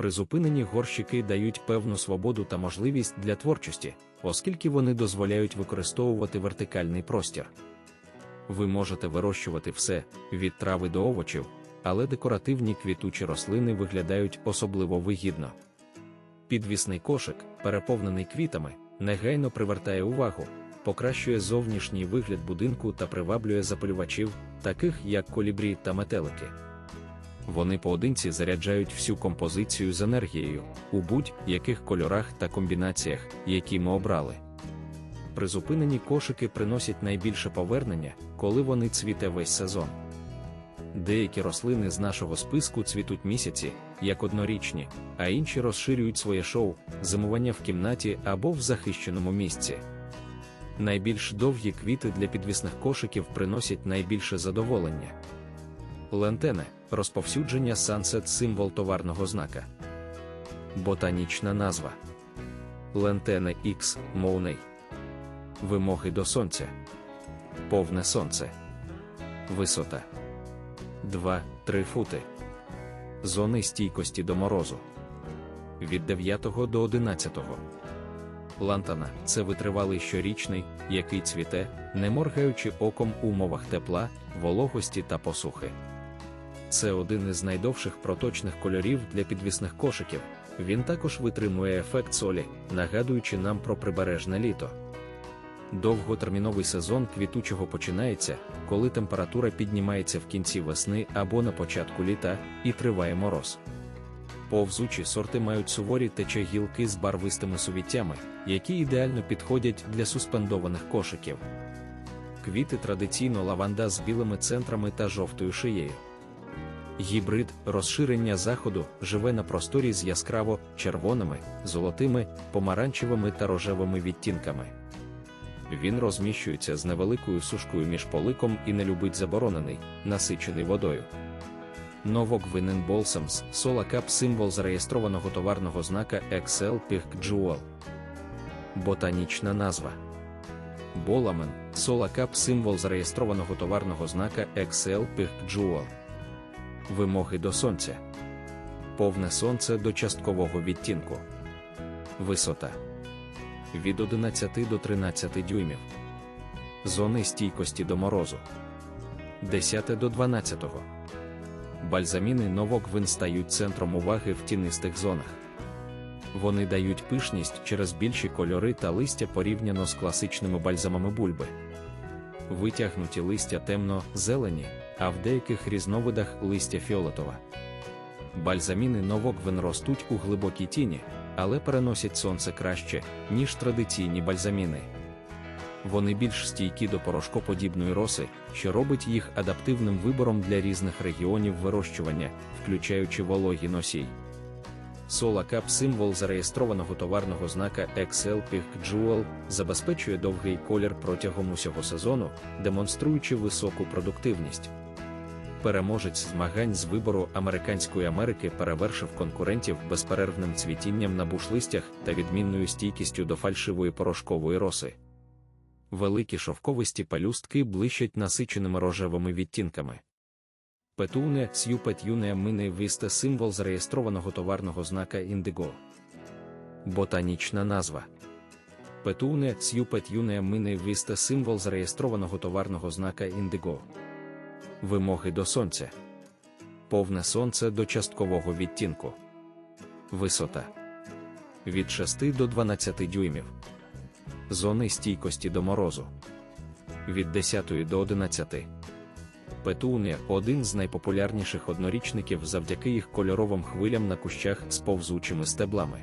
Призупинені горщики дають певну свободу та можливість для творчості, оскільки вони дозволяють використовувати вертикальний простір. Ви можете вирощувати все від трави до овочів, але декоративні квітучі рослини виглядають особливо вигідно. Підвісний кошик, переповнений квітами, негайно привертає увагу, покращує зовнішній вигляд будинку та приваблює запалювачів, таких як колібрі та метелики. Вони поодинці заряджають всю композицію з енергією у будь-яких кольорах та комбінаціях, які ми обрали. Призупинені кошики приносять найбільше повернення, коли вони цвіте весь сезон. Деякі рослини з нашого списку цвітуть місяці, як однорічні, а інші розширюють своє шоу, зимування в кімнаті або в захищеному місці. Найбільш довгі квіти для підвісних кошиків приносять найбільше задоволення. Лентене розповсюдження Sunset символ товарного знака. Ботанічна назва Лентене X Моуней. Вимоги до сонця. Повне сонце. Висота 2-3 фути. Зони стійкості до морозу. Від 9 до 11. Лантана це витривалий щорічний, який цвіте, не моргаючи оком у умовах тепла, вологості та посухи. Це один із найдовших проточних кольорів для підвісних кошиків. Він також витримує ефект солі, нагадуючи нам про прибережне літо. Довготерміновий сезон квітучого починається, коли температура піднімається в кінці весни або на початку літа і триває мороз. Повзучі сорти мають суворі тече гілки з барвистими сувіттями, які ідеально підходять для суспендованих кошиків. Квіти традиційно лаванда з білими центрами та жовтою шиєю. Гібрид розширення заходу живе на просторі з яскраво червоними, золотими, помаранчевими та рожевими відтінками. Він розміщується з невеликою сушкою між поликом і не любить заборонений, насичений водою. Новок Винен Болсамс Sola символ зареєстрованого товарного знака XL Jewel. Ботанічна назва. Боламен Sola символ зареєстрованого товарного знака XL Jewel. Вимоги до сонця. Повне сонце до часткового відтінку. Висота від 11 до 13 дюймів. Зони стійкості до морозу 10 до 12. Бальзаміни новок вин стають центром уваги в тінистих зонах. Вони дають пишність через більші кольори та листя порівняно з класичними бальзамами бульби. Витягнуті листя темно-зелені, а в деяких різновидах листя фіолетова. Бальзаміни новок вин ростуть у глибокій тіні, але переносять сонце краще, ніж традиційні бальзаміни. Вони більш стійкі до порошкоподібної роси, що робить їх адаптивним вибором для різних регіонів вирощування, включаючи вологі носій. Cup символ зареєстрованого товарного знака XL Pig Jewel забезпечує довгий колір протягом усього сезону, демонструючи високу продуктивність. Переможець змагань з вибору американської Америки перевершив конкурентів безперервним цвітінням на бушлистях та відмінною стійкістю до фальшивої порошкової роси. Великі шовковисті пелюстки блищать насиченими рожевими відтінками. Петуне Сью Петюне Мине Вісте символ зареєстрованого товарного знака індиго. Ботанічна назва. Петуне Сью Петюне Мине Вісте символ зареєстрованого товарного знака індиго. Вимоги до сонця. Повне сонце до часткового відтінку. Висота від 6 до 12 дюймів. Зони стійкості до морозу від 10 до 11. Петунія один з найпопулярніших однорічників завдяки їх кольоровим хвилям на кущах з повзучими стеблами.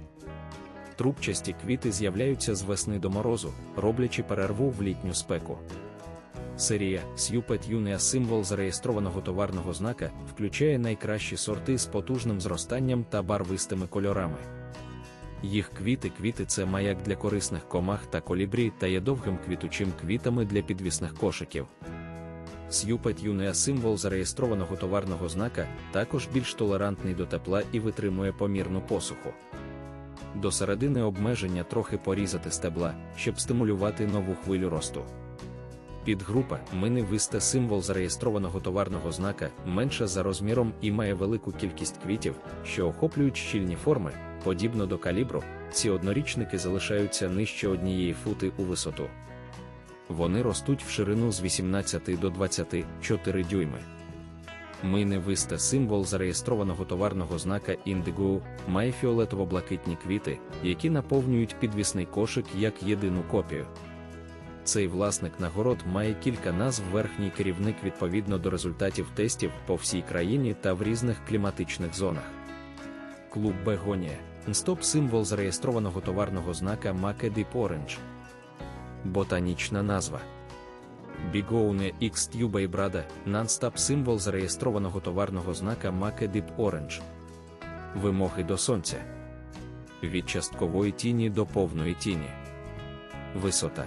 Трубчасті квіти з'являються з весни до морозу, роблячи перерву в літню спеку. Серія Сюпет Юнеа символ зареєстрованого товарного знака включає найкращі сорти з потужним зростанням та барвистими кольорами. Їх квіти-квіти це маяк для корисних комах та колібрі та є довгим квітучим квітами для підвісних кошиків. Сюпет Юнеа символ зареєстрованого товарного знака також більш толерантний до тепла і витримує помірну посуху. До середини обмеження трохи порізати стебла, щоб стимулювати нову хвилю росту. Підгрупа мини висте символ зареєстрованого товарного знака менша за розміром і має велику кількість квітів, що охоплюють щільні форми, подібно до калібру, ці однорічники залишаються нижче однієї фути у висоту. Вони ростуть в ширину з 18 до 24 дюйми. Мини виста символ зареєстрованого товарного знака Indigo має фіолетово-блакитні квіти, які наповнюють підвісний кошик як єдину копію. Цей власник нагород має кілька назв верхній керівник відповідно до результатів тестів по всій країні та в різних кліматичних зонах. Клуб Бегонія Нстоп символ зареєстрованого товарного знака Deep Orange. Ботанічна назва. Bigone X Tuba Brada Nonstop символ зареєстрованого товарного знака Deep Orange. Вимоги до сонця. Від часткової тіні до повної тіні. Висота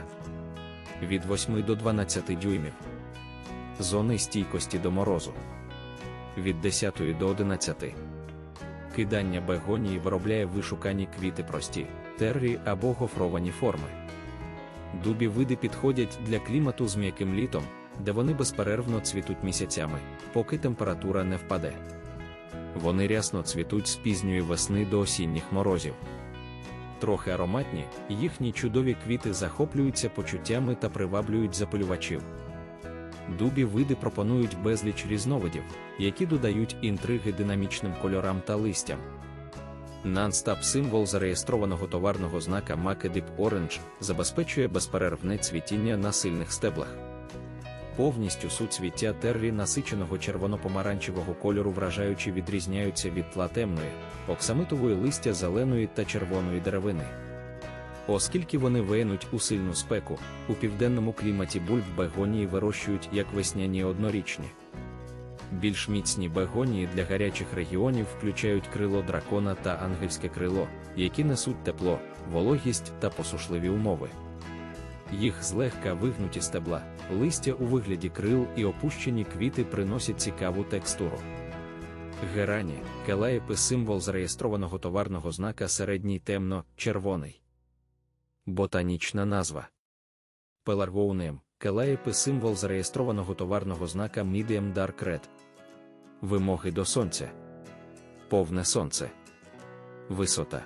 від 8 до 12 дюймів. Зони стійкості до морозу від 10 до 11. Кидання бегонії виробляє вишукані квіти прості, террі або гофровані форми. Дубі види підходять для клімату з м'яким літом, де вони безперервно цвітуть місяцями, поки температура не впаде. Вони рясно цвітуть з пізньої весни до осінніх морозів. Трохи ароматні, їхні чудові квіти захоплюються почуттями та приваблюють запилювачів. Дубі види пропонують безліч різновидів, які додають інтриги динамічним кольорам та листям. Нанстап символ зареєстрованого товарного знака Make Deep Orange забезпечує безперервне цвітіння на сильних стеблах. Повністю суцвіття террі насиченого червоно-помаранчевого кольору вражаючи відрізняються від тла темної, оксамитової листя зеленої та червоної деревини. Оскільки вони венуть у сильну спеку, у південному кліматі бульб бегонії вирощують як весняні однорічні. Більш міцні бегонії для гарячих регіонів включають крило дракона та ангельське крило, які несуть тепло, вологість та посушливі умови. Їх злегка вигнуті стебла, листя у вигляді крил і опущені квіти приносять цікаву текстуру. Герані, келаєпи символ зареєстрованого товарного знака середній темно-червоний. Ботанічна назва. Пеларгоунем, келаєпи символ зареєстрованого товарного знака Medium Dark Red. Вимоги до сонця. Повне сонце. Висота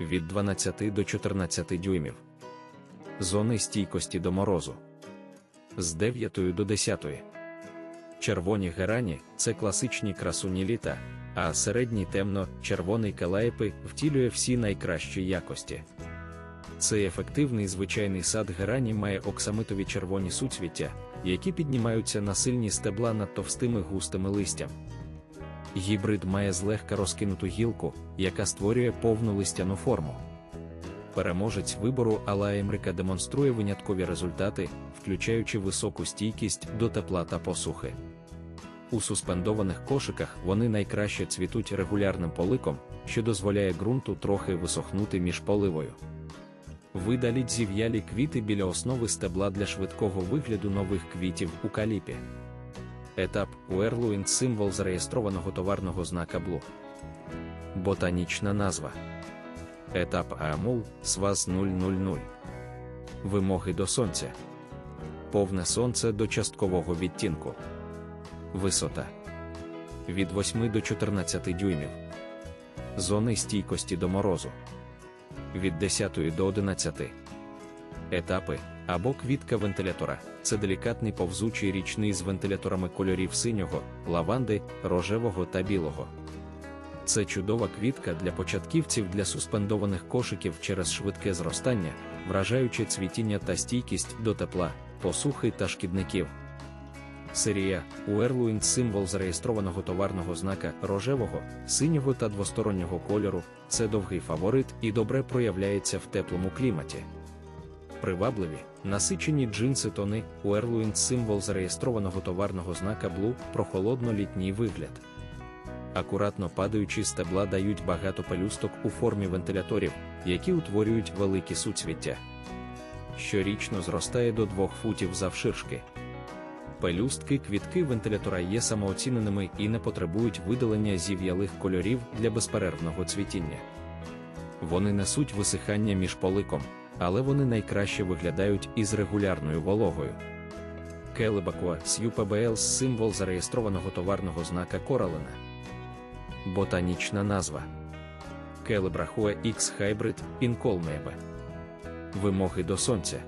від 12 до 14 дюймів. Зони стійкості до морозу з 9 до 10. Червоні герані це класичні красуні літа, а середній темно-червоний калайпи втілює всі найкращі якості. Цей ефективний звичайний сад герані має оксамитові червоні суцвіття, які піднімаються на сильні стебла над товстими густими листям. Гібрид має злегка розкинуту гілку, яка створює повну листяну форму. Переможець вибору Алла Емрика демонструє виняткові результати, включаючи високу стійкість до тепла та посухи. У суспендованих кошиках вони найкраще цвітуть регулярним поликом, що дозволяє ґрунту трохи висохнути між поливою. Видаліть зів'ялі квіти біля основи стебла для швидкого вигляду нових квітів у каліпі. Етап Уерлуін символ зареєстрованого товарного знака Блу. Ботанічна назва. Етап Амул СВАЗ 000. Вимоги до сонця. Повне сонце до часткового відтінку. Висота від 8 до 14 дюймів. Зони стійкості до морозу від 10 до 11. Етапи або квітка вентилятора це делікатний повзучий річний з вентиляторами кольорів синього, лаванди, рожевого та білого. Це чудова квітка для початківців для суспендованих кошиків через швидке зростання, вражаюче цвітіння та стійкість до тепла, посухи та шкідників. Серія Уерлуін символ зареєстрованого товарного знака рожевого, синього та двостороннього кольору це довгий фаворит і добре проявляється в теплому кліматі. Привабливі, насичені джинси тони Уерлуін символ зареєстрованого товарного знака Blue прохолодно-літній вигляд. Акуратно падаючі стебла дають багато пелюсток у формі вентиляторів, які утворюють великі суцвіття. Щорічно зростає до 2 футів завширшки. Пелюстки квітки вентилятора є самооціненими і не потребують видалення зів'ялих кольорів для безперервного цвітіння. Вони несуть висихання між поликом, але вони найкраще виглядають із регулярною вологою. Келебакуа SUPBL символ зареєстрованого товарного знака Коралена. Ботанічна назва. Келебрахуа X Hybrid Incolmebe. Вимоги до сонця.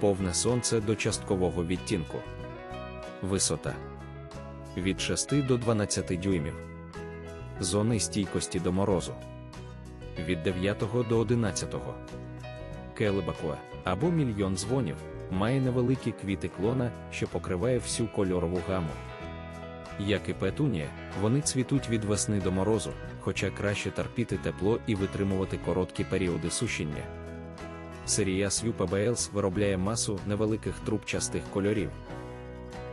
Повне сонце до часткового відтінку. Висота від 6 до 12 дюймів. Зони стійкості до морозу від 9 до 11. Келебакуа або мільйон дзвонів має невеликі квіти клона, що покриває всю кольорову гаму. Як і петунія, вони цвітуть від весни до морозу, хоча краще терпіти тепло і витримувати короткі періоди сушіння. Серія SUPBLS виробляє масу невеликих трубчастих кольорів.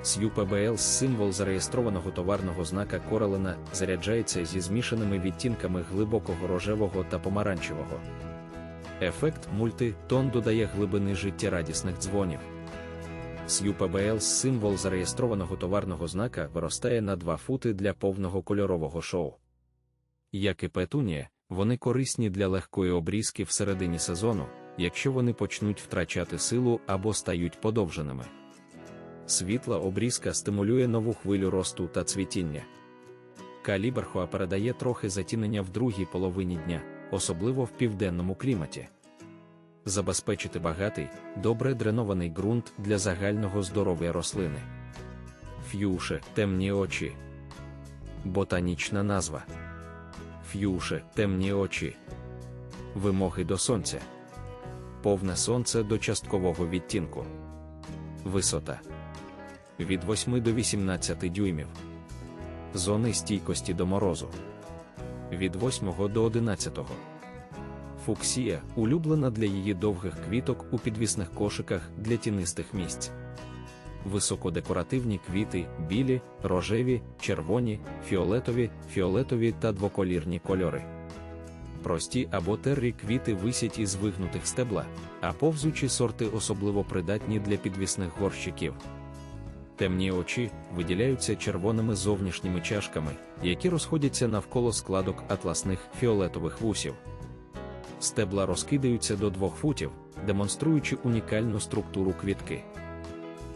SUPBLS символ зареєстрованого товарного знака Коралена заряджається зі змішаними відтінками глибокого рожевого та помаранчевого. Ефект мульти-тон додає глибини життєрадісних дзвонів. SUPBL символ зареєстрованого товарного знака виростає на 2 фути для повного кольорового шоу. Як і петунія, вони корисні для легкої обрізки всередині сезону, якщо вони почнуть втрачати силу або стають подовженими. Світла обрізка стимулює нову хвилю росту та цвітіння. Каліберхоа передає трохи затінення в другій половині дня, особливо в південному кліматі. Забезпечити багатий, добре дренований ґрунт для загального здоров'я рослини. Ф'юше темні очі. Ботанічна назва. Ф'юше темні очі. Вимоги до сонця. Повне сонце до часткового відтінку. Висота від 8 до 18 дюймів. Зони стійкості до морозу від 8 до 11. Фуксія улюблена для її довгих квіток у підвісних кошиках для тінистих місць. Високодекоративні квіти білі, рожеві, червоні, фіолетові, фіолетові та двоколірні кольори. Прості або террі квіти висять із вигнутих стебла, а повзучі сорти особливо придатні для підвісних горщиків. Темні очі виділяються червоними зовнішніми чашками, які розходяться навколо складок атласних фіолетових вусів. Стебла розкидаються до двох футів, демонструючи унікальну структуру квітки.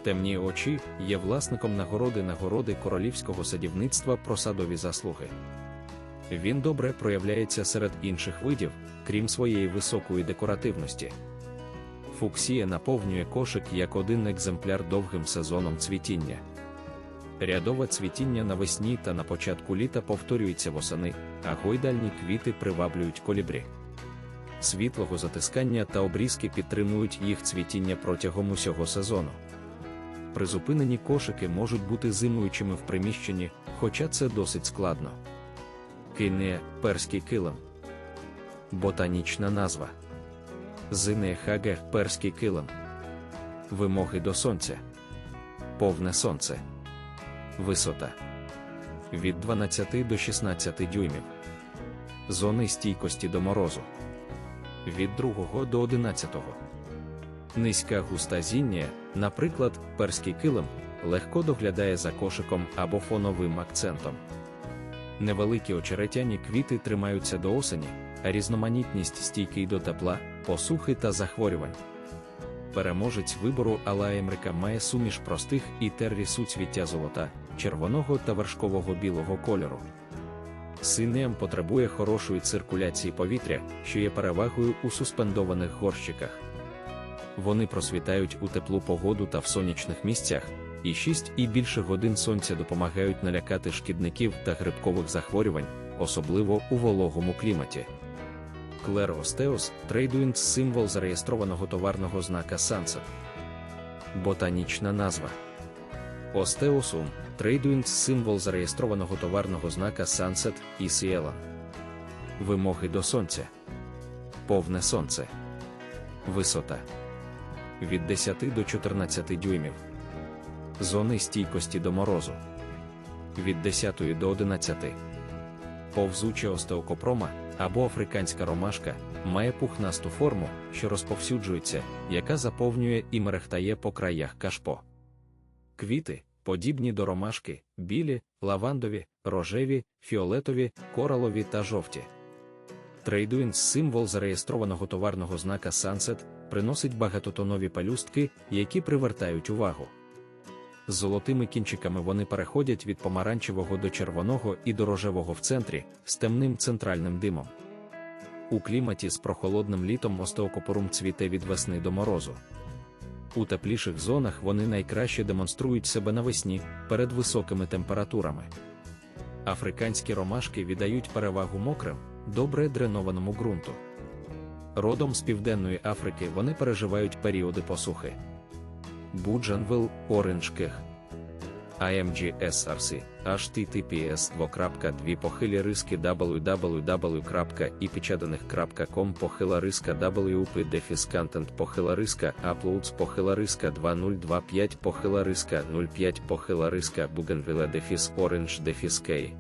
Темні очі є власником нагороди нагороди королівського садівництва про садові заслуги. Він добре проявляється серед інших видів, крім своєї високої декоративності. Фуксія наповнює кошик як один екземпляр довгим сезоном цвітіння. Рядове цвітіння навесні та на початку літа повторюється восени, а гойдальні квіти приваблюють колібрі. Світлого затискання та обрізки підтримують їх цвітіння протягом усього сезону. Призупинені кошики можуть бути зимуючими в приміщенні, хоча це досить складно. Кинея перський килим. Ботанічна назва. Зине хаге перський килим. Вимоги до сонця. Повне сонце. Висота від 12 до 16 дюймів. Зони стійкості до морозу від 2 до 11. Низька густа зіння, наприклад, перський килим, легко доглядає за кошиком або фоновим акцентом. Невеликі очеретяні квіти тримаються до осені, а різноманітність стійкий до тепла, посухи та захворювань. Переможець вибору Алла Емрика має суміш простих і террі суцвіття золота, червоного та вершкового білого кольору. Синеам потребує хорошої циркуляції повітря, що є перевагою у суспендованих горщиках. Вони просвітають у теплу погоду та в сонячних місцях, і 6 і більше годин сонця допомагають налякати шкідників та грибкових захворювань, особливо у вологому кліматі. Клер Остеос трейдуінг символ зареєстрованого товарного знака Sunset. Ботанічна назва Остеосум трейдуінг символ зареєстрованого товарного знака Sunset і Сіела. Вимоги до сонця. Повне сонце. Висота від 10 до 14 дюймів. Зони стійкості до морозу від 10 до 11. Повзуча остеокопрома або африканська ромашка має пухнасту форму, що розповсюджується, яка заповнює і мерехтає по краях кашпо. Квіти, подібні до ромашки, білі, лавандові, рожеві, фіолетові, коралові та жовті. Трейдуінс символ зареєстрованого товарного знака Sunset, приносить багатотонові пелюстки, які привертають увагу. З золотими кінчиками вони переходять від помаранчевого до червоного і до рожевого в центрі з темним центральним димом. У кліматі з прохолодним літом остеокопорум цвіте від весни до морозу. У тепліших зонах вони найкраще демонструють себе навесні перед високими температурами. Африканські ромашки віддають перевагу мокрим, добре дренованому ґрунту. Родом з Південної Африки вони переживають періоди посухи. Буджанвил, Оранж. IMG-SRC, https 2.2 похилі риски www.ipічаданих.com похила риска WP дефіс контент похила риска uploads похила риска 2025 похила риска 05 похила риска Bougainville дефіс Orange дефіс Кей.